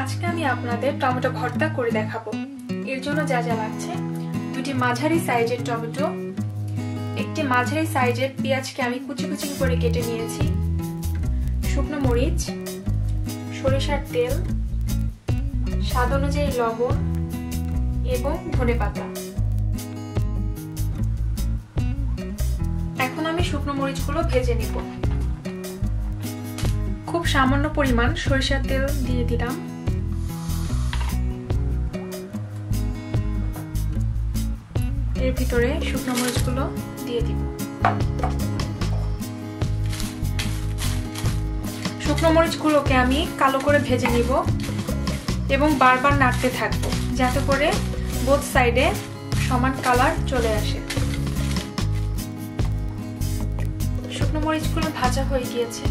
আজকে আমি আপনাদের টমেটো ভর্তা করে দেখাবো। এর জন্য যা যা লাগছে। দুটি মাঝারি সাইজের টমেটো, একটি মাঝারি সাইজের পেঁয়াজকে আমি কুচি কুচি করে কেটে নিয়েছি। শুকনো মরিচ, সরিষার তেল, স্বাদ অনুযায়ী লবণ এবং ধনে পাতা। এখন আমি শুকনো মরিচগুলো ভেজে নিব। খুব সামান্য পরিমাণ সরিষার তেল দিয়ে দিলাম। এর ভিতরে শুকনো মরিচগুলো দিয়ে দিব। শুকনো মরিচগুলোকে আমি কালো করে ভেজে নিব এবং বারবার নাড়তে থাকব যাতে করে বোথ সাইডে সমান কালার চলে আসে। শুকনো মরিচগুলো ভাজা হয়ে গিয়েছে।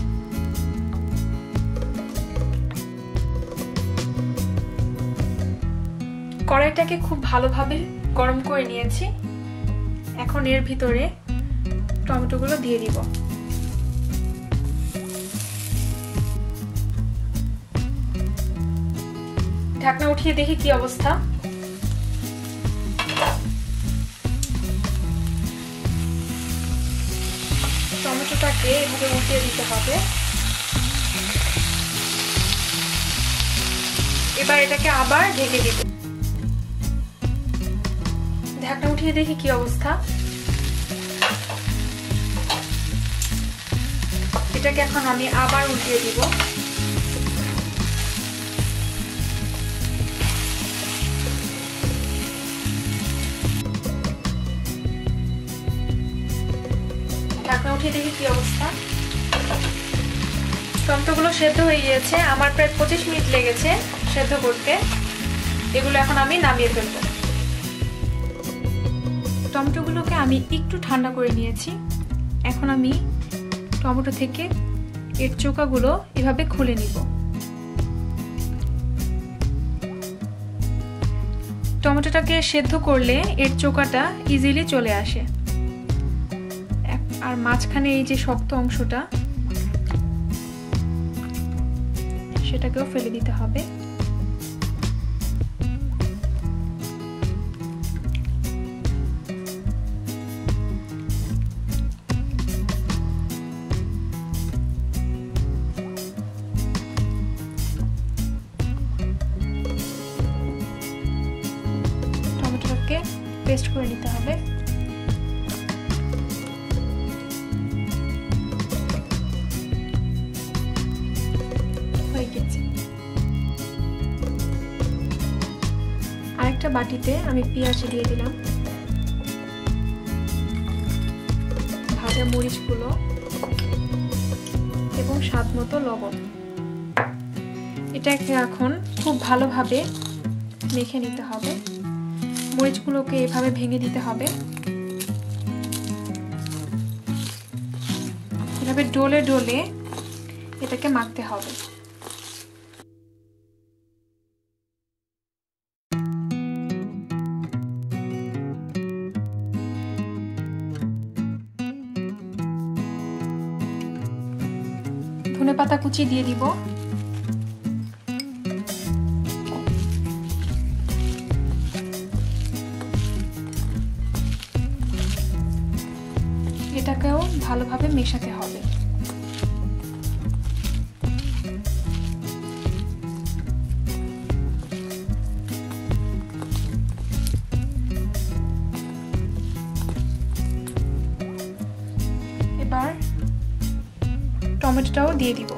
কড়াইটাকে খুব ভালোভাবে গরম করে নিয়েছি। এখন এর ভিতরে টমেটোগুলো দিয়ে দিব। ঢাকনা উঠিয়ে দেখি কি অবস্থা। টমেটোটাকে এভাবে উঠিয়ে দিতে হবে। এবার এটাকে আবার ঢেকে দিব ঢাকনা উঠিয়ে দেখি কি অবস্থা। এটাকে এখন আমি আবার উঠিয়ে দিব। ঢাকনা উঠিয়ে দেখি কি অবস্থা। টমেটোগুলো সেদ্ধ হয়ে গিয়েছে। আমার প্রায় পঁচিশ মিনিট লেগেছে সেদ্ধ করতে। এগুলো এখন আমি নামিয়ে ফেলব। টমেটোগুলোকে আমি একটু ঠান্ডা করে নিয়েছি। এখন আমি টমেটো থেকে এর চোকাগুলো এভাবে খুলে নিব। টমেটোটাকে সেদ্ধ করলে এর চোকাটা ইজিলি চলে আসে। আর মাঝখানে এই যে শক্ত অংশটা, সেটাকেও ফেলে দিতে হবে। টমেটোটাকে পেস্ট করে নিতে হবে। আরেকটা বাটিতে আমি পেঁয়াজ দিয়ে দিলাম। ভাজা মরিচগুলো এবং স্বাদ মতো লবণ। এটাকে এখন খুব ভালোভাবে মেখে নিতে হবে। মরিচগুলোকে এভাবে ভেঙে দিতে হবে। এভাবে ডোলে ডোলে এটাকে মাখতে হবে। ধনে পাতা কুচি দিয়ে দিব। ভালোভাবে মেশাতে হবে। এবার টমেটোটাও দিয়ে দিব।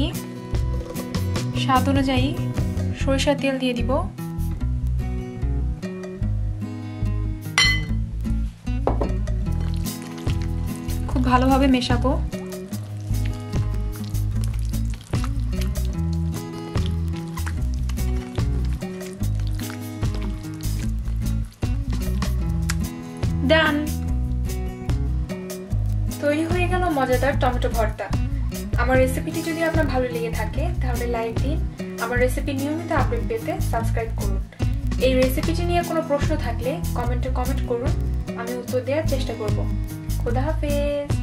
আমি স্বাদ অনুযায়ী সরিষার তেল দিয়ে দিব। খুব ভালোভাবে মেশাবো। ডান। তৈরি হয়ে গেল মজাদার টমেটো ভর্তা। আমার রেসিপিটি যদি আপনার ভালো লেগে থাকে, তাহলে লাইক দিন। আমার রেসিপি নিয়মিত আপডেট পেতে সাবস্ক্রাইব করুন। এই রেসিপিটি নিয়ে কোনো প্রশ্ন থাকলে কমেন্টে কমেন্ট করুন। আমি উত্তর দেওয়ার চেষ্টা করব। খোদা হাফেজ!